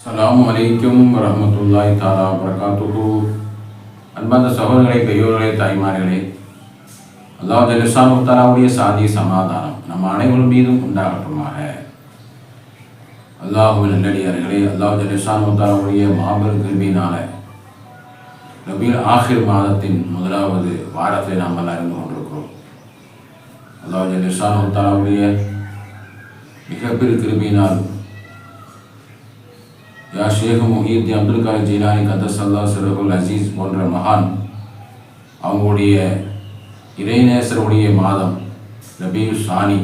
அஸ்ஸலாமு வலைக்கும் வரமத்துல்லாய் தாலா வரகாத்துஹு அன்பார்ந்த சகோதரர்களே பெரியோர்களே தாய்மார்களே அல்லாஹ் ஜலிசானு தாலாவுடைய சாதி சமாதானம் நம்ம அனைவரும் மீதும் உண்டாகட்டுமாக. அல்லாஹுவின் நல்லடியார்களே அல்லாஹ் ஜலிசானு தாலாவுடைய மாபெரும் கிருமியினால ரபீல் ஆஹிர் மாதத்தின் முதலாவது வாரத்தை நாம் எல்லாம் அறிந்து கொண்டிருக்கிறோம். அல்லாஹ் ஜலிசானு தாலாவுடைய மிகப்பெரிய கிருமியினால் யா ஷேக் முஹீத் அப்துல் காலி ஜீலானி கதசல்லா சிறகுல் அசீஸ் போன்ற மகான் அவங்களுடைய இறைநேசருடைய மாதம் ரபியு சானி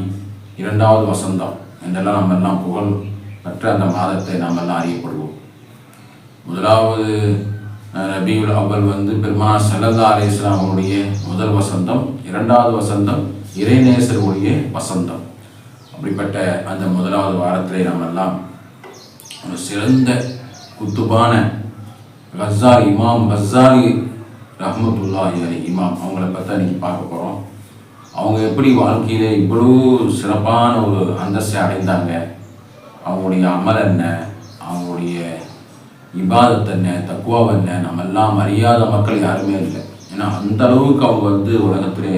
இரண்டாவது வசந்தம் என்றெல்லாம் நம்ம எல்லாம் புகழ் பெற்ற அந்த மாதத்தை நாம் எல்லாம் அறியப்படுவோம். முதலாவது அஹ், ரபியுல் அவ்வல் வந்து பெருமா சல்லல்லா அலி இஸ்லாம் அவருடைய முதல் வசந்தம் இரண்டாவது வசந்தம் இறைநேசருடைய வசந்தம். அப்படிப்பட்ட அந்த முதலாவது வாரத்திலே நாம் எல்லாம் ஒரு சிறந்த குத்துபான கஸ்ஸாரி இமாம் கஸ்ஸாரி ரஹ்மத்துல்லாஹி அலி இமாம். அவங்கள பற்றி இன்றைக்கி பார்க்க போகிறோம் அவங்க எப்படி வாழ்க்கையிலே இவ்வளோ சிறப்பான ஒரு அந்தஸ்தை அடைந்தாங்க? அவங்களுடைய அமல் என்ன? அவங்களுடைய இபாதத் என்ன? தக்குவாவ் என்ன? நம்ம எல்லாம் அறியாத மக்கள் யாருமே இல்லை. ஏன்னா அந்த அளவுக்கு அவங்க வந்து உலகத்திலே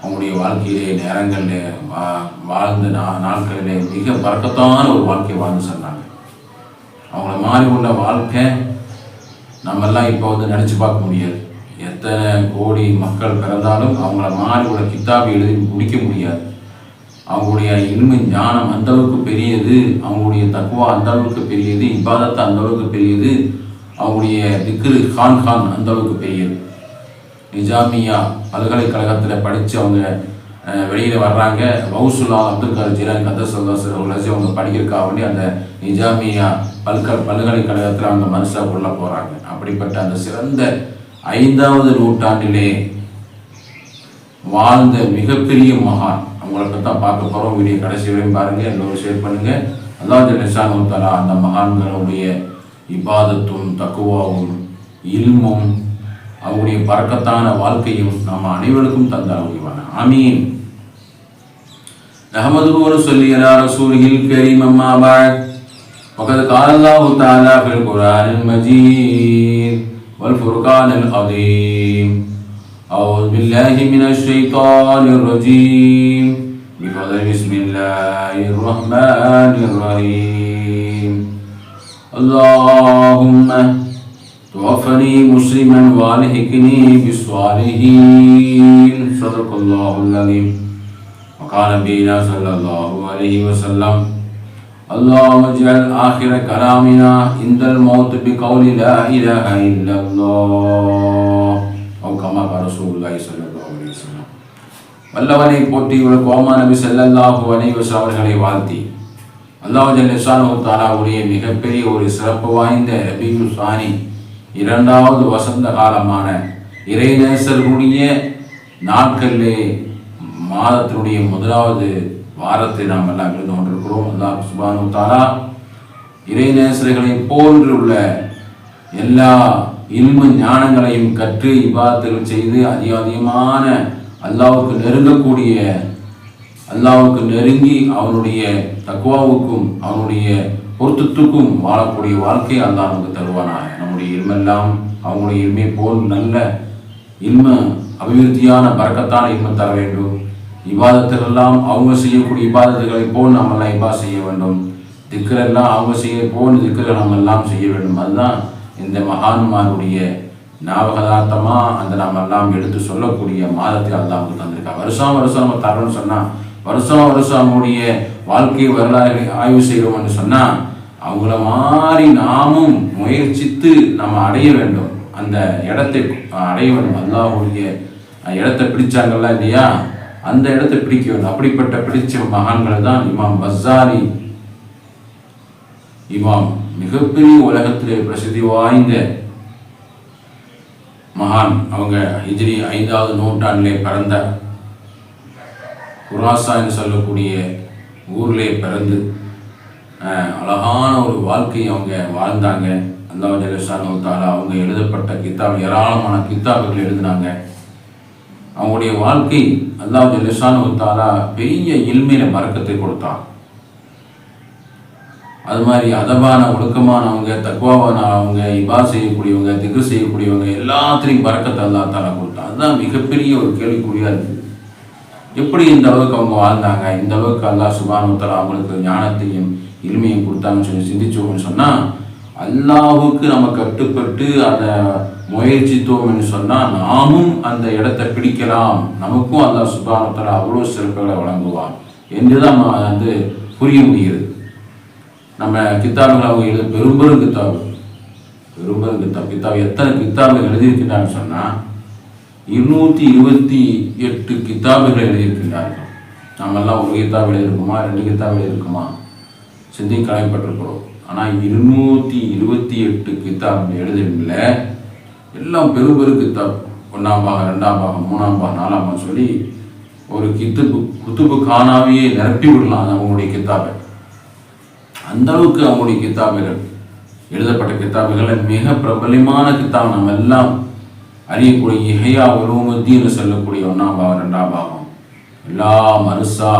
அவங்களுடைய வாழ்க்கையிலே நேரங்களில் வா வாழ்ந்த நா நாட்களிலே மிக பறக்கத்தான ஒரு வாழ்க்கையை வாழ்ந்து சொன்னாங்க. அவங்கள மாதிரி உள்ள வாழ்க்கை நம்மெல்லாம் இப்போ வந்து நினச்சி பார்க்க முடியாது. எத்தனை கோடி மக்கள் பிறந்தாலும் அவங்கள மாதிரி உள்ள கித்தாபை எழுதி முடிக்க முடியாது. அவங்களுடைய இனிமை ஞானம் அந்தளவுக்கு பெரியது அவங்களுடைய தக்குவா அந்த அளவுக்கு பெரியது இபாதத்து அந்த அளவுக்கு பெரியது அவங்களுடைய திக்ரு கான் கான் அந்த அளவுக்கு பெரியது. நிஜாமியா பல்கலைக்கழகத்தில் படித்து அவங்க வெளியில் வர்றாங்க. வவுசுல்லா அப்துல் கார் ஜிலான் கதசல்லாசர் அவங்கள அவங்க படிக்கிறதுக்காக வேண்டி அந்த நிஜாமியா பல்கல் பல்கலைக்கழகத்தில் அவங்க மனுஷா உள்ள போகிறாங்க அப்படிப்பட்ட அந்த சிறந்த ஐந்தாவது நூற்றாண்டிலே வாழ்ந்த மிகப்பெரிய மகான். அவங்கள தான் பார்க்க போகிறோம் வீடியோ கடைசி வரையும் பாருங்கள் எல்லோரும் ஷேர் பண்ணுங்கள் அல்லாஹ் நிஷானு தலா அந்த மகான்களுடைய இபாதத்தும் தக்குவாவும் இல்மும் அவருடைய பறக்கத்தான வாழ்க்கையும் நாம் அனைவருக்கும் தந்தார் முடிவான ஆமீன் نحمده ونصلي على رسوله الكريم أما بعد وقد قال الله تعالى في القرآن المجيد والفرقان العظيم أعوذ بالله من الشيطان الرجيم بفضل بسم الله الرحمن الرحيم اللهم توفني مسلما والحقني بالصالحين صدق الله العظيم وقال نبينا صلى الله عليه وسلم اللهم اجعل آخر كلامنا عند الموت بقول لا إله إلا الله أو كما قال رسول الله صلى الله عليه وسلم வல்லவனை போற்றி ஒரு கோமா நபி ஸல்லல்லாஹு அலைஹி வஸல்லம் அவர்களை வாழ்த்தி அல்லாஹ் ஜல்லிசானு தாலாவுடைய மிகப்பெரிய ஒரு சிறப்பு வாய்ந்த ரபியுல் சானி இரண்டாவது வசந்த காலமான இறைநேசர்களுடைய நாட்களிலே மாதத்தினுடைய முதலாவது வாரத்தை நாம் எல்லாம் எழுந்து கொண்டிருக்கிறோம். அல்லாஹ் சுபானு தாலா இறைநேசர்களை போன்று உள்ள எல்லா இல்மு ஞானங்களையும் கற்று இபாதத்துகள் செய்து அதிக அதிகமான அல்லாவுக்கு நெருங்கக்கூடிய அல்லாவுக்கு நெருங்கி அவனுடைய தக்குவாவுக்கும் அவனுடைய பொருத்தத்துக்கும் வாழக்கூடிய வாழ்க்கையை அல்லா நமக்கு தருவானா நம்முடைய இல்மெல்லாம் அவங்களுடைய இல்மை போல் நல்ல இல்ம அபிவிருத்தியான பறக்கத்தான இல்ம தர வேண்டும். இபாதத்திலெல்லாம் அவங்க செய்யக்கூடிய இபாதத்துகளை போல் நம்மெல்லாம் இபா செய்ய வேண்டும். திக்கரெல்லாம் அவங்க செய்ய போல் திக்கரை நம்ம எல்லாம் செய்ய வேண்டும். அதுதான் இந்த மகான்மாருடைய ஞாபகதார்த்தமாக அந்த நாம் எல்லாம் எடுத்து சொல்லக்கூடிய மாதத்தை அல்லா நமக்கு தந்திருக்கா. வருஷம் வருஷம் நம்ம தரணும்னு சொன்னால் வருஷம் வருஷம் அவங்களுடைய வாழ்க்கை வரலாறு ஆய்வு செய்கிறோம்னு சொன்னால் அவங்கள மாதிரி நாமும் முயற்சித்து நம்ம அடைய வேண்டும். அந்த இடத்தை அடைய வேண்டும் அல்லாஹுடைய இடத்தை பிடிச்சாங்கல்ல இல்லையா? அந்த இடத்தை பிடிக்க வேண்டும் அப்படிப்பட்ட பிடிச்ச மகான்கள் தான் இமாம் பஸ்ஸாரி இமாம் மிகப்பெரிய உலகத்திலே பிரசித்தி வாய்ந்த மகான். அவங்க ஹிஜ்ரி ஐந்தாவது நூற்றாண்டிலே பிறந்த குராசா என்று சொல்லக்கூடிய ஊரிலே பிறந்து அழகான ஒரு வாழ்க்கையை அவங்க வாழ்ந்தாங்க. அல்லாஹ் ஜலசானு தாலா அவங்க எழுதப்பட்ட கித்தாப் ஏராளமான கித்தாபுகள் எழுதினாங்க. அவங்களுடைய வாழ்க்கை அல்லாஹ் ஜலசானு தாலா பெரிய இல்மையில மறக்கத்தை கொடுத்தான். அது மாதிரி அதபான ஒழுக்கமானவங்க தக்குவாவானவங்க இபா செய்யக்கூடியவங்க திகு செய்யக்கூடியவங்க எல்லாத்துலேயும் பறக்கத்தை அல்லா தாலா கொடுத்தான். அதுதான் மிகப்பெரிய ஒரு கேள்விக்குறியாக இருக்குது எப்படி இந்த அளவுக்கு அவங்க வாழ்ந்தாங்க? இந்த அளவுக்கு அல்லாஹ் சுபானுத்தலா அவங்களுக்கு ஞானத்தையும் இனிமையும் கொடுத்தாங்கன்னு சொல்லி சிந்திச்சோம்னு சொன்னால் அல்லாஹுக்கு நம்ம கட்டுப்பட்டு அதை முயற்சித்தோம்னு சொன்னால் நாமும் அந்த இடத்தை பிடிக்கலாம். நமக்கும் அந்த சுபானுத்தலா அவ்வளோ சிறப்புகளை வழங்குவான். என்று தான் நம்ம வந்து புரிய முடிகிறது. நம்ம கித்தாபுகள் அவங்க எழுத பெரும்பெரும் கித்தாபு. பெரும்பெரும் கித்தாப் கித்தாப் எத்தனை கித்தாபுகள் எழுதியிருக்கிறான்னு சொன்னால் இருநூற்றி இருபத்தி எட்டு கித்தாபுகள் எழுதியிருக்கிறார்கள் நம்மெல்லாம் ஒரு கித்தாப் எழுதியிருக்குமா? ரெண்டு கித்தாப் எழுதியிருக்குமா? சிந்தி கலைப்பட்டிருக்கிறோம் ஆனால் இருநூற்றி இருபத்தி எட்டு கித்தாப் எழுதல எல்லாம் பெரு பெரு கித்தாப். ஒன்றாம் பாகம் ரெண்டாம் பாகம் மூணாம் பாகம் நாலாம் பாகம் சொல்லி ஒரு கித்துப்பு குத்துப்பு காணாவையே நிரப்பி விடலாம் அவங்களுடைய கித்தாபை. அந்த அளவுக்கு அவங்களுடைய கித்தாபுகள் எழுதப்பட்ட கித்தாபுகளில் மிக பிரபலமான கித்தாப். நம்ம எல்லாம் அறியக்கூடிய இஹையா உருவமுத்தின்னு சொல்லக்கூடிய ஒன்றாம் பாகம் ரெண்டாம் பாகம். எல்லா மருசா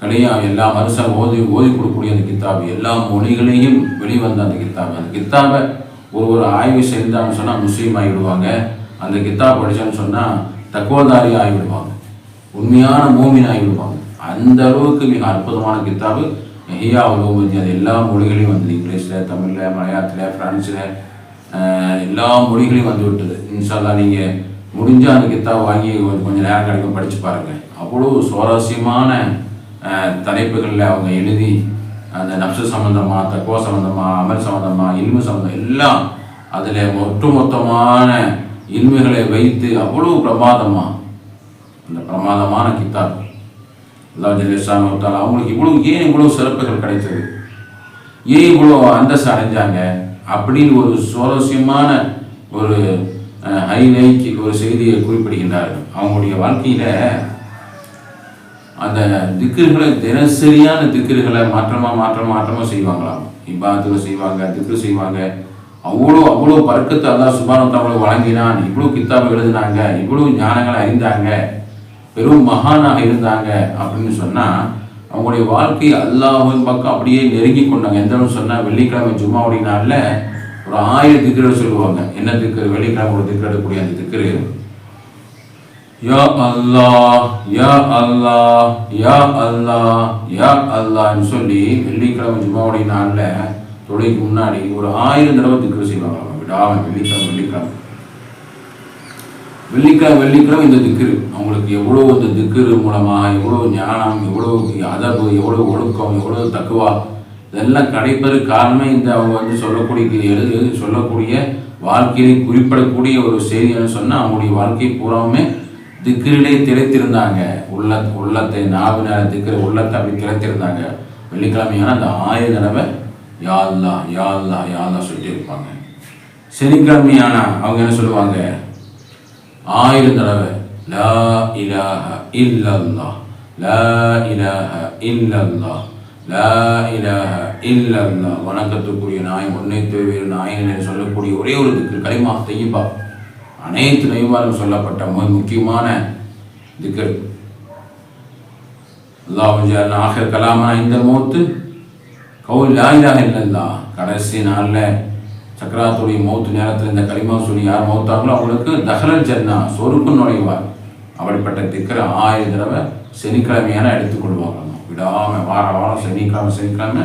கலையும் எல்லா மருசா ஓதி ஓதி கொடுக்கக்கூடிய அந்த கித்தாபு எல்லா மொழிகளையும் வெளிவந்த அந்த கித்தாபு. அந்த கித்தாபை ஒரு ஒரு ஆய்வு செய்தான்னு சொன்னால் முஸ்லீம் ஆகிவிடுவாங்க அந்த கித்தாப் படித்தான்னு சொன்னால் தக்குவதாரி ஆகிவிடுவாங்க உண்மையான மூமின் ஆகிவிடுவாங்க அந்த அளவுக்கு மிக அற்புதமான கித்தாபு. ஹியா உலோபதி அது எல்லா மொழிகளையும் வந்தது. இங்கிலீஷில் தமிழில் மலையாளத்தில் ஃப்ரான்ஸில் எல்லா மொழிகளையும் வந்து விட்டது. இன்ஷால்லா நீங்கள் முடிஞ்ச அந்த கித்தாப் வாங்கி கொஞ்சம் கொஞ்சம் நேரம் கிடைக்கும் படித்து பாருங்கள் அவ்வளோ சுவாரஸ்யமான தலைப்புகளில் அவங்க எழுதி அந்த நப்சு சம்மந்தமாக தக்குவா சம்மந்தமாக அமல் சம்மந்தமாக இல்மு சம்மந்தம் எல்லாம் அதில் ஒட்டுமொத்தமான இல்முகளை வைத்து அவ்வளோ பிரமாதமாக அந்த பிரமாதமான கித்தாப். அல்லா ஒருத்தால் அவங்களுக்கு இவ்வளோ ஏன் இவ்வளோ சிறப்புகள் கிடைத்தது? ஏன் இவ்வளோ அந்தஸ்து அடைஞ்சாங்க? அப்படின்னு ஒரு சுவாரஸ்யமான ஒரு ஹைலைட் ஒரு செய்தியை குறிப்பிடுகின்றார்கள். அவங்களுடைய வாழ்க்கையில் அந்த திக்குகளை தினசரியான திக்குகளை மாற்றமாக மாற்றம் மாற்றமாக செய்வாங்களாம். இப்பாத்துல செய்வாங்க திக்கு செய்வாங்க. அவ்வளோ அவ்வளோ பறக்கத்தை அதான் சுபானத்தை வழங்கினான். இவ்வளோ கித்தாபை எழுதினாங்க. இவ்வளோ ஞானங்களை அறிந்தாங்க. பெரும் மகானாக இருந்தாங்க அப்படின்னு சொன்னால் அவங்களுடைய வாழ்க்கை அல்லாஹின் பக்கம் அப்படியே நெருங்கி கொண்டாங்க. எந்த சொன்னால் வெள்ளிக்கிழமை ஜும்மாவுடைய நாளில் ஒரு ஆயிரம் திக்கர்கள் சொல்லுவாங்க. என்ன திக்கர் வெள்ளிக்கிழமை ஒரு திக்கர் எடுக்கக்கூடிய அந்த திக்கர் யா அல்லாஹ் Ya அல்லாஹ் Ya அல்லாஹ் யா அல்லாஹ்னு சொல்லி வெள்ளிக்கிழமை ஜுமாவுடைய நாளில் தொழிலுக்கு முன்னாடி ஒரு ஆயிரம் தடவை திக்ரு செய்வாங்க. விடாமல் வெள்ளிக்கிழமை வெள்ளிக்கிழமை. வெள்ளிக்கிழமை வெள்ளிக்கிழமை இந்த திக்ரு. அவங்களுக்கு எவ்வளோ இந்த திக்ரு மூலமாக எவ்வளோ ஞானம் எவ்வளோ அதர்வு எவ்வளோ ஒழுக்கம் எவ்வளோ தக்குவா? இதெல்லாம் கிடைப்பதற்கு காரணமே இந்த அவங்க வந்து சொல்லக்கூடிய எழுது சொல்லக்கூடிய வாழ்க்கையிலே குறிப்பிடக்கூடிய ஒரு செய்தின்னு சொன்னால் அவங்களுடைய வாழ்க்கை பூராவுமே திக்கிரிலே திளைத்திருந்தாங்க. உள்ள உள்ளத்தை நாவு நேரம் திக்கிற உள்ளத்தை அப்படி திளைத்திருந்தாங்க. வெள்ளிக்கிழமையான அந்த ஆயிரம் தடவை யாழ்லா யாழ்லா யாழ்லா சொல்லிட்டு இருப்பாங்க. சனிக்கிழமையானா அவங்க என்ன சொல்லுவாங்க? ஆயிரம் தடவை லா இலாஹ இல்லல்லா லா இலாஹ இல்லல்லா லா இலாஹ இல்லல்லா. வணக்கத்துக்குரிய நாய் ஒன்னை தேவையான நாயன் என்று சொல்லக்கூடிய ஒரே ஒரு திக்கு களிமா தையீபா அனைத்து நைவாரும் சொல்லப்பட்ட மிக முக்கியமான திக்கர் அல்லாஹ் ஆக கலாமா இந்த மூத்து கவுல் லாயிலாக இல்லைல்லா கடைசி நாளில் சக்கராத்துடைய மௌத்து நேரத்தில் இந்த களிமா சொல்லி யார் மௌத்தாங்களோ அவங்களுக்கு தஹலல் ஜன்னா சொருப்பு நுழைவார். அப்படிப்பட்ட திக்கரை ஆயிரம் தடவை சனிக்கிழமையான எடுத்துக்கொள்வாங்க விடாமல் வார வாரம் சனிக்கிழமை சனிக்கிழமை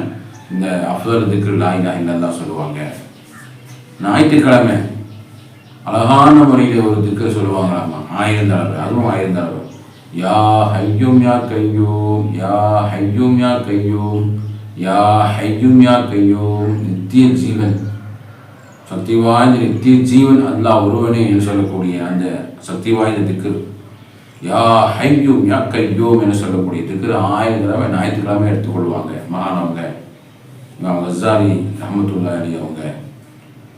இந்த அஃதல் திக்ரு லாயிலா இல்லைன்னு சொல்லுவாங்க. ஞாயிற்றுக்கிழமை அழகான முறையில் ஒரு திக்கை சொல்லுவாங்களாமா. ஆயிரம் தடவை அதுவும் ஆயிரம் தடவை. யா ஹையும் யா கையோம் யா ஹையும் யா கையோம் யா ஹையும் யா கையோம் நித்திய ஜீவன். சக்தி வாய்ந்த நித்திய ஜீவன் அல்லாஹ் ஒருவனே என்று சொல்லக்கூடிய அந்த சக்தி வாய்ந்த திக்கு யா ஹையும் யா கையோம் என்று சொல்லக்கூடிய திக்கு ஆயிரம் தடவை ஞாயிற்றுக்கிழமை எடுத்துக்கொள்வாங்க மகானவங்க இமாம் கசாரி ரஹமத்துல்லா அலி அவங்க.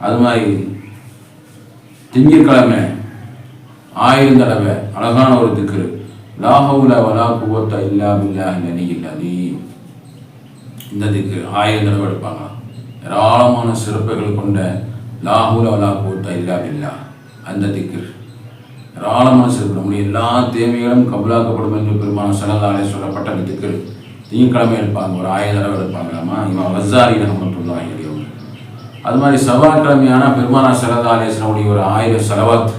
அது மாதிரி திங்கட்கிழமை ஆயிரம் தடவை அழகான ஒரு திக்கு லாஹவுல வலா குவத்த இல்லா பில்லா இல்லி இல்லாதி இந்த திக்கு ஆயிரம் தடவை எடுப்பாங்க. ஏராளமான சிறப்புகள் கொண்ட லாஹுல வலா குவத்த இல்லா பில்லா அந்த திக்கு ஏராளமான சிறப்பு நம்முடைய எல்லா தேவைகளும் கபலாக்கப்படும் என்று பெருமான சலதாலே சொல்லப்பட்ட அந்த திக்கு திங்கக்கிழமை எடுப்பாங்க. ஒரு ஆயிரம் தடவை எடுப்பாங்களாமா? இவன் வசாரி ரஹமத்துல்லாஹி அலைஹி அது மாதிரி செவ்வாய்க்கிழமையான பெருமானா சல்லா அலிஸ்லாமுடைய ஒரு ஆயிரம் செலவாத்.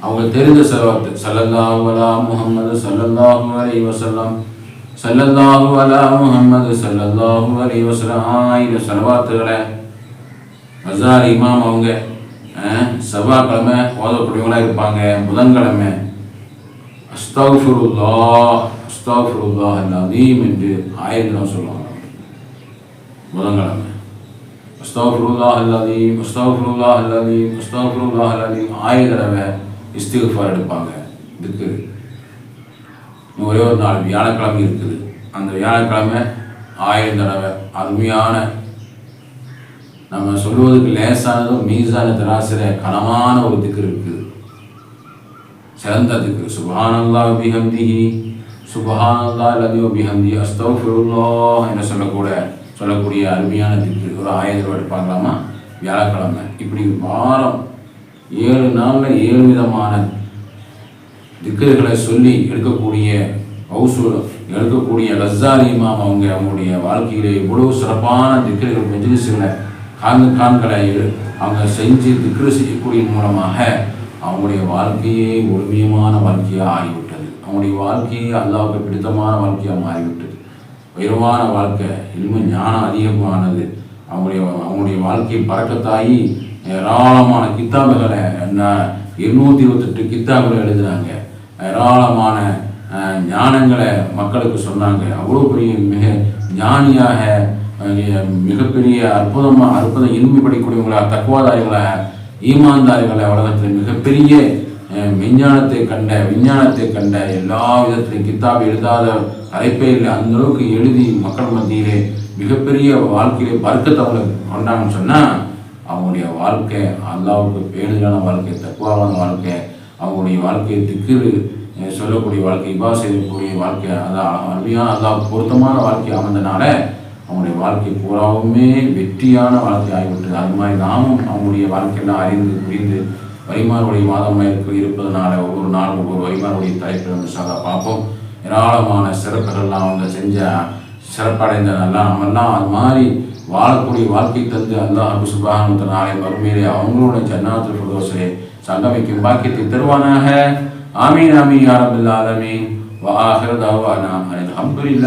அவங்களுக்கு தெரிந்த செலவாத்து. சல்லல்லாஹு அலா முகமது சல்லல்லாஹு அலி வஸல்லம். சல்லல்லாஹு அலா முஹம்மது சல்லல்லாஹு அலி வஸல்லம். ஆயிரம் செலவாத்துகளை வசாரி இமாம் அவங்க செவ்வாய்க்கிழமை ஓதக்கூடியவங்களா இருப்பாங்க. புதன்கிழமை. அஸ்தாஃபுருல்லா அஸ்தாஃபுருல்லா அல்லாதீம் என்று ஆயிரம் சொல்லுவாங்க. புதன்கிழமை. அஸ்தாஃபிருல்லா அல்லாதீம் அஸ்தாஃபிருல்லா அல்லாதீம் அஸ்தாஃபிருல்லா அல்லாதீம் ஆயிரம் தடவை இஸ்திஃபார் எடுப்பாங்க இதுக்கு. ஒரே ஒரு நாள் வியாழக்கிழமை இருக்குது. அந்த வியாழக்கிழமை ஆயிரம் தடவை அருமையான நம்ம சொல்வதற்கு லேசானதும் மீசான தராசிர கனமான ஒரு திக்கு இருக்குது. சிறந்த திக்கு சுபஹானல்லா பிஹந்திஹி சுபஹானல்லா லதியோ பிஹந்தி அஸ்தௌஃபிருல்லாஹ் என்று சொல்லக்கூட சொல்லக்கூடிய அருமையான திக்கு ஒரு ஆயிரம் ரூபாய் எடுப்பாங்களாமா? வியாழக்கிழமை. இப்படி வாரம் ஏழு நாளில் ஏழு விதமான திக்கர்களை சொல்லி எடுக்கக்கூடிய ஹவுசு எடுக்கக்கூடிய லஸ்ஸாரி இமாம் அவங்க அவங்களுடைய வாழ்க்கையிலே இவ்வளவு சிறப்பான திக்கர்கள் மெஜிலிசுகளை காந்து கான்களை அவங்க செஞ்சு திக்ரு செய்யக்கூடிய மூலமாக அவங்களுடைய வாழ்க்கையே ஒருமையமான வாழ்க்கையாக ஆகிவிட்டது. அவங்களுடைய வாழ்க்கையே அல்லாவுக்கு பிடித்தமான வாழ்க்கையாக மாறிவிட்டது. உயர்வான வாழ்க்கை இன்னும் ஞானம் அதிகமானது. அவங்களுடைய அவங்களுடைய வாழ்க்கை பறக்கத்தாகி ஏராளமான கித்தாபுகளை என்ன இருநூத்தி இருபத்தெட்டு கித்தாபுகளை எழுதுனாங்க ஏராளமான ஞானங்களை மக்களுக்கு சொன்னாங்க. அவ்வளோ பெரிய மிக ஞானியாக மிகப்பெரிய அற்புதமாக அற்புதம் இனிமை படிக்கக்கூடியவங்களா தக்குவாதாரிகளாக ஈமான்தாரிகளை உலகத்தில் மிகப்பெரிய விஞ்ஞானத்தை கண்ட விஞ்ஞானத்தை கண்ட எல்லா விதத்திலும் கித்தாப் எழுதாத தலைப்பே இல்லை. அந்த அளவுக்கு எழுதி மக்கள் மத்தியிலே மிகப்பெரிய வாழ்க்கையிலே பறக்கத்தை அவங்க கொண்டாங்கன்னு சொன்னால் அவங்களுடைய வாழ்க்கை அல்லாவுக்கு பேணுதலான வாழ்க்கை தக்குவான வாழ்க்கை அவங்களுடைய வாழ்க்கையை திக்கு சொல்லக்கூடிய வாழ்க்கை இபா செய்யக்கூடிய வாழ்க்கை அதான் அருமையான அல்லாவுக்கு பொருத்தமான வாழ்க்கை அமைந்தனால அவங்களுடைய வாழ்க்கை பூராவுமே வெற்றியான வாழ்க்கை ஆகிவிட்டது. அது மாதிரி நாமும் அவங்களுடைய வாழ்க்கையெல்லாம் அறிந்து புரிந்து வரிமானுடைய மாதமாக இருக்க இருப்பதனால ஒவ்வொரு நாளும் ஒவ்வொரு வரிமானுடைய தலைப்பில் வந்து சாதா பார்ப்போம். ஏராளமான சிறப்புகள்லாம் அவங்க செஞ்ச சிறப்படைந்த நல்லா நம்மெல்லாம் அது மாதிரி வாழக்கூடிய வாழ்க்கை தந்து அல்லாஹ் சுபானத்த நாளை மறுமையிலே அவங்களோட ஜன்னாத்துல் ஃபுர்தௌஸிலே சங்கமிக்கும் பாக்கியத்தை தருவானாக. ஆமீன் ஆமீன் யா ரப்பல் ஆலமீன். வ ஆஹிரு தஅவானா அல்ஹம்துலில்லாஹ்.